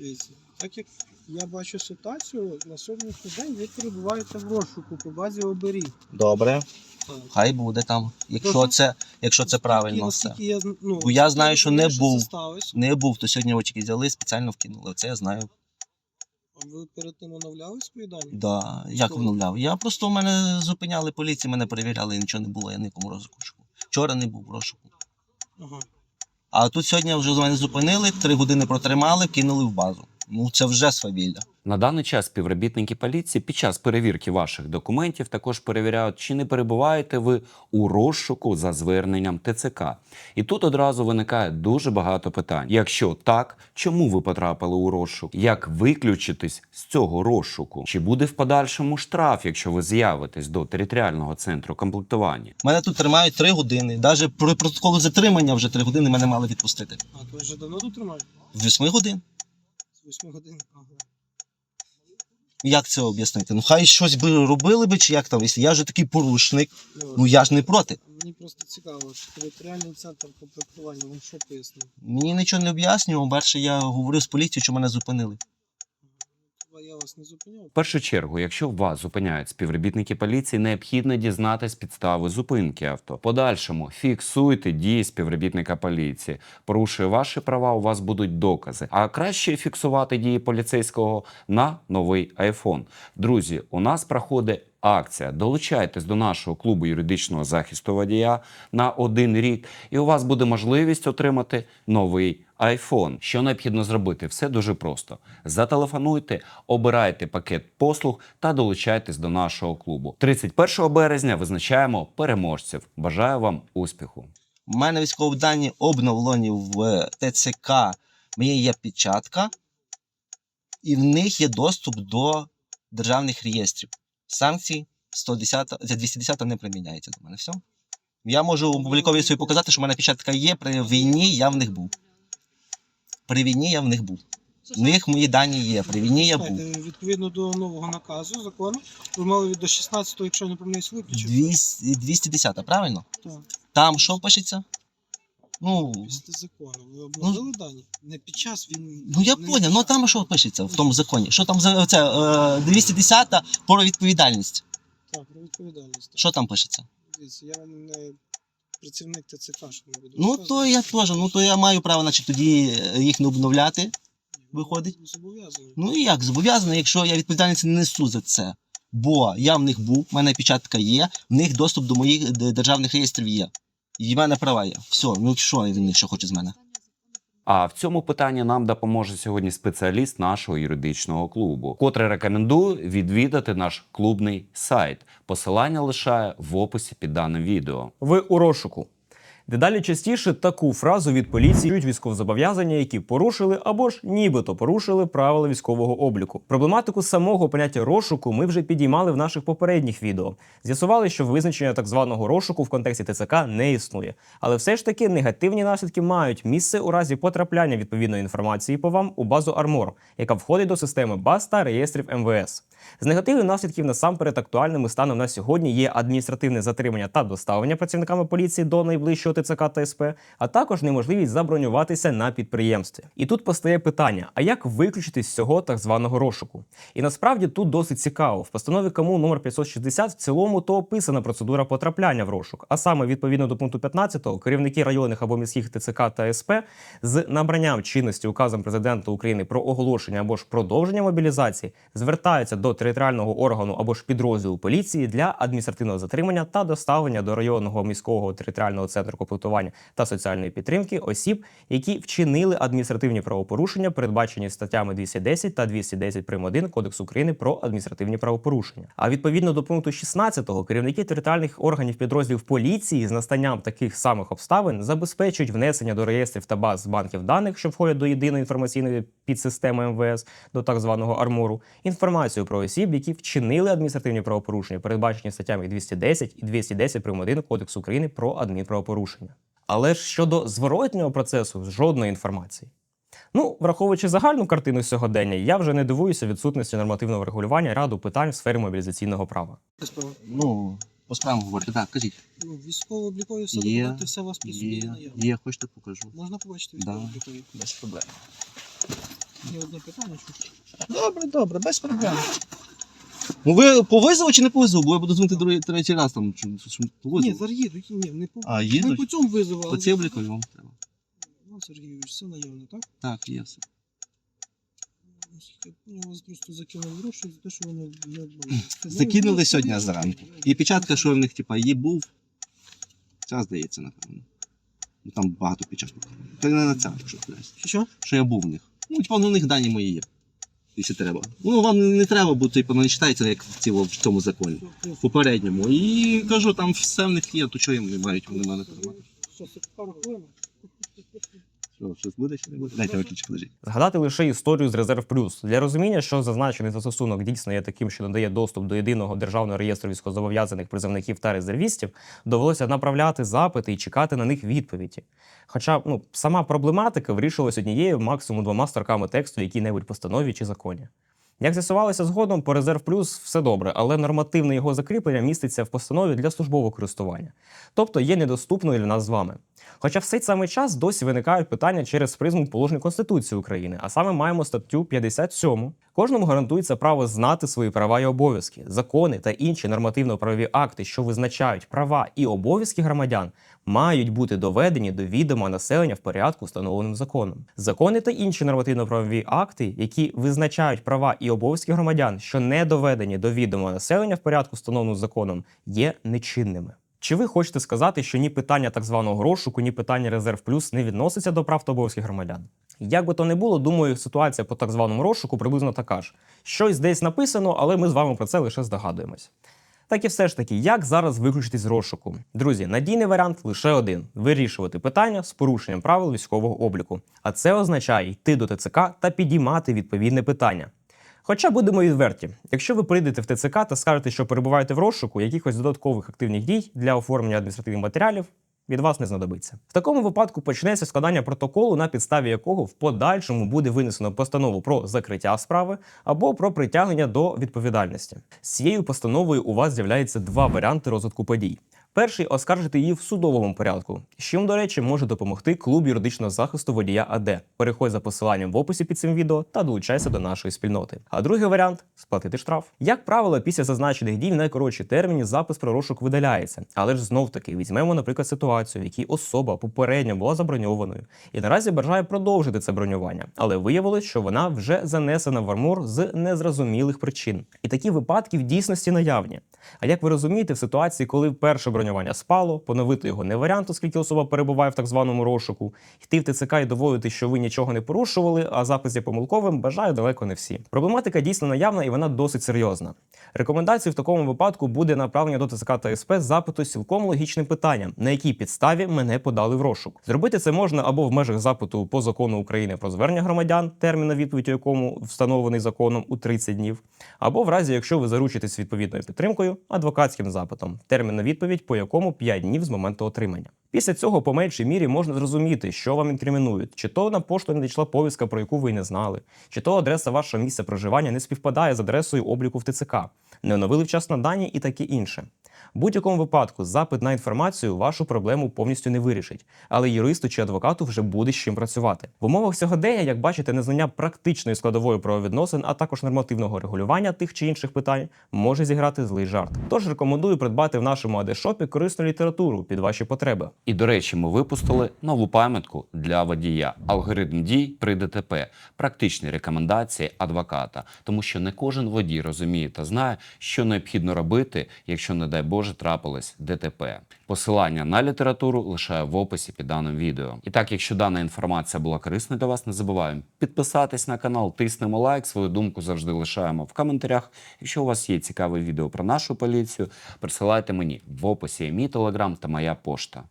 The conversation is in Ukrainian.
Дивіться, так як я бачу ситуацію, на сьогоднішній день ви перебуваєте в розшуку по базі оберіг. Добре, хай буде там. Якщо це, якщо це правильно все. я, ну, Бо я знаю, що не був. Не був, то сьогодні тільки взяли, спеціально вкинули. Це я знаю. А ви перед тим оновляли свої дані? Да. Як Коли? вновляв? Я просто в мене зупиняли поліції, мене перевіряли, і нічого не було, я нікому розшуку. Вчора не був в розшуку. Ага. А тут сьогодні вже з мене зупинили, три години протримали, кинули в базу. Ну це вже свавілля. На даний час співробітники поліції під час перевірки ваших документів також перевіряють, чи не перебуваєте ви у розшуку за зверненням ТЦК. І тут одразу виникає дуже багато питань. Якщо так, чому ви потрапили у розшук? Як виключитись з цього розшуку? Чи буде в подальшому штраф, якщо ви з'явитесь до територіального центру комплектування? Мене тут тримають три години. Навіть при протоколу затримання вже три години мене мали відпустити. А то ви вже давно тут тримаєте? З восьми годин. З 8 годин. Ага. Як це об'яснити? Ну хай щось би робили би, чи як там, якщо я вже такий порушник, ну я ж не проти. Мені просто цікаво, що територіальний центр комплектування вам що пояснив? Мені нічого не об'яснював. Перше я говорив з поліцією, що мене зупинили. Я вас не зупиняв. В першу чергу, якщо вас зупиняють співробітники поліції, необхідно дізнатись підстави зупинки авто. Подальшому фіксуйте дії співробітника поліції. Порушує ваші права, у вас будуть докази. А краще фіксувати дії поліцейського на новий iPhone. Друзі, у нас проходить. Акція. Долучайтесь до нашого клубу юридичного захисту водія на один рік, і у вас буде можливість отримати новий iPhone. Що необхідно зробити? Все дуже просто. Зателефонуйте, обирайте пакет послуг та долучайтесь до нашого клубу. 31 березня визначаємо переможців. Бажаю вам успіху! У мене військові дані обновлені в ТЦК. Мені є печатка, і в них є доступ до державних реєстрів. Санкції 110, ця 210 не приміняється до мене. Все. Я можу опублікові собі показати, що в мене печатка є. При війні я в них був. При війні я в них був. В них мої дані є. При війні я був. Відповідно до нового наказу закону, ви мали від до 16-го, якщо я не помиляюсь, виключити. 200, 210, правильно? Так. Там що пишеться? Ну, Після закону. Ви обновили дані? Не під час він. Ну я не поняв, ну там що пишеться в тому законі? Що там за це е, 210 про відповідальність? Так, про відповідальність. так. Що там пишеться? Дивіться, я вам не працівник ТЦК, що не буду. Ну то я теж, ну то я маю право, значить, тоді е, їх не обновляти. виходить. зобов'язано. Ну і як зобов'язаний, якщо я відповідальність не несу за це. Бо я в них був, в мене печатка є, в них доступ до моїх державних реєстрів є. І в мене права є. Все, ну що він ще хоче з мене? А в цьому питанні нам допоможе сьогодні спеціаліст нашого юридичного клубу, котрий рекомендую відвідати наш клубний сайт. Посилання лишаю в описі під даним відео. Ви у розшуку. Дедалі частіше таку фразу від поліції чують військовозобов'язання, які порушили або ж нібито порушили правила військового обліку. Проблематику самого поняття розшуку ми вже підіймали в наших попередніх відео. З'ясували, що визначення так званого розшуку в контексті ТЦК не існує. Але все ж таки негативні наслідки мають місце у разі потрапляння відповідної інформації по вам у базу Армор, яка входить до системи баз та реєстрів МВС. З негативних наслідків насамперед актуальними станом на сьогодні є адміністративне затримання та доставлення працівниками поліції до найближчого ТЦК та СП, а також неможливість забронюватися на підприємстві. І тут постає питання: а як виключити з цього так званого розшуку? І насправді тут досить цікаво. В постанові КМУ номер 560 в цілому то описана процедура потрапляння в розшук, а саме відповідно до пункту 15 керівники районних або міських ТЦК та СП з набранням чинності указом президента України про оголошення або ж продовження мобілізації звертаються до територіального органу або ж підрозділу поліції для адміністративного затримання та доставлення до районного міського територіального центру комплектування та соціальної підтримки осіб, які вчинили адміністративні правопорушення, передбачені статтями 210 та 210 прим. 1 Кодексу України про адміністративні правопорушення. А відповідно до пункту 16 керівники територіальних органів підрозділів поліції з настанням таких самих обставин забезпечують внесення до реєстрів та баз банків даних, що входять до єдиної інформаційної підсистеми МВС, до так званого армору, інформацію про осіб, які вчинили адміністративні правопорушення, передбачені статтями 210 і 210 прим. 1 Кодексу України про адмінправопорушення. Але ж щодо зворотнього процесу жодної інформації. Ну, враховуючи загальну картину сьогодення, я вже не дивуюся відсутності нормативного регулювання ряду питань в сфері мобілізаційного права. Ну, по справам говорити, так, кажіть. Ну, військово-облікові все Є, документи, все у вас при собі Є, є, хочете покажу. Можна побачити Да. військово-облікові? Без проблем. Є одне питання, Добре, добре, без проблем. Ну ви по визову чи не по визову? Бо я буду дзвонити другий, третій раз там. Чи, чи по визову? Ні, зараз їдуть, ні, не по. А, Ми їдуть? по цьому визову, По цій облікові вам треба. Ну, Сергійович, все наявно, так? Так, є все. Я вас просто закинув гроші за те, що вони не були. Закинули сьогодні зранку. І печатка, що в них, типа, є був. Ця здається, напевно. Ну там багато печаток. Та не на ця, якщо хтось. Що? Що я був в них. Ну, типу, ну, них дані мої є. Якщо треба. Ну, вам не треба, бо типу, не читається, як в цілому в цьому законі. Попередньому. І кажу, там все в них є, то чого їм не мають вони мене тримати. Що, хвилин? Що, щось буде чи не буде? Дайте виключити, лежить. Згадати лише історію з Резерв Плюс для розуміння, що зазначений застосунок дійсно є таким, що надає доступ до єдиного державного реєстру військовозобов'язаних призовників та резервістів, довелося направляти запити і чекати на них відповіді. Хоча ну, сама проблематика вирішилась однією, максимум двома строками тексту в якій-небудь постанові чи законі. Як з'ясувалося згодом, по резерв плюс все добре, але нормативне його закріплення міститься в постанові для службового користування, тобто є недоступною для нас з вами. Хоча в цей самий час досі виникають питання через призму положень Конституції України, а саме маємо статтю 57. Кожному гарантується право знати свої права і обов'язки. Закони та інші нормативно-правові акти, що визначають права і обов'язки громадян, мають бути доведені до відома населення в порядку, встановленим законом. Закони та інші нормативно-правові акти, які визначають права і обов'язки громадян, що не доведені до відома населення в порядку, встановленим законом, є нечинними. Чи ви хочете сказати, що ні питання так званого розшуку, ні питання резерв плюс не відноситься до прав та обов'язків громадян? Як би то не було, думаю, ситуація по так званому розшуку приблизно така ж. Щось десь написано, але ми з вами про це лише здогадуємось. Так і все ж таки, як зараз виключити з розшуку? Друзі, надійний варіант лише один: вирішувати питання з порушенням правил військового обліку. А це означає йти до ТЦК та підіймати відповідне питання. Хоча будемо відверті, якщо ви прийдете в ТЦК та скажете, що перебуваєте в розшуку, якихось додаткових активних дій для оформлення адміністративних матеріалів від вас не знадобиться. В такому випадку почнеться складання протоколу, на підставі якого в подальшому буде винесено постанову про закриття справи або про притягнення до відповідальності. З цією постановою у вас з'являється два варіанти розвитку подій. Перший оскаржити її в судовому порядку, з чим, до речі, може допомогти клуб юридичного захисту водія АД. Переходь за посиланням в описі під цим відео та долучайся до нашої спільноти. А другий варіант сплатити штраф. Як правило, після зазначених дій в найкоротші терміні запис про розшук видаляється. Але ж знов таки візьмемо, наприклад, ситуацію, в якій особа попередньо була заброньованою і наразі бажає продовжити це бронювання, але виявилось, що вона вже занесена в армор з незрозумілих причин. І такі випадки в дійсності наявні. А як ви розумієте, в ситуації, коли перше бронювання спало, поновити його не варіант, оскільки особа перебуває в так званому розшуку, йти в ТЦК і доводити, що ви нічого не порушували, а запис є помилковим, бажаю далеко не всі. Проблематика дійсно наявна і вона досить серйозна. Рекомендацією в такому випадку буде направлення до ТЦК та СП запиту з цілком логічним питанням, на якій підставі мене подали в розшук. Зробити це можна або в межах запиту по закону України про звернення громадян, термін на відповідь якому встановлений законом у 30 днів, або в разі, якщо ви заручитесь відповідною підтримкою, адвокатським запитом, термін на відповідь по якому 5 днів з моменту отримання. Після цього по меншій мірі можна зрозуміти, що вам інкримінують, чи то на пошту не дійшла повістка, про яку ви не знали, чи то адреса вашого місця проживання не співпадає з адресою обліку в ТЦК, не оновили вчасно дані і таке інше. Будь-якому випадку запит на інформацію вашу проблему повністю не вирішить, але юристу чи адвокату вже буде з чим працювати. В умовах сьогодення, як бачите, незнання практичної складової правовідносин, а також нормативного регулювання тих чи інших питань може зіграти злий жарт. Тож рекомендую придбати в нашому адешопі корисну літературу під ваші потреби. І до речі, ми випустили нову пам'ятку для водія. Алгоритм дій при ДТП, практичні рекомендації адвоката, тому що не кожен водій розуміє та знає, що необхідно робити, якщо, не дай Боже, трапилось ДТП. Посилання на літературу лишаю в описі під даним відео. І так, якщо дана інформація була корисна для вас, не забуваємо підписатись на канал, тиснемо лайк, свою думку завжди лишаємо в коментарях. Якщо у вас є цікаве відео про нашу поліцію, присилайте мені в описі мій телеграм та моя пошта.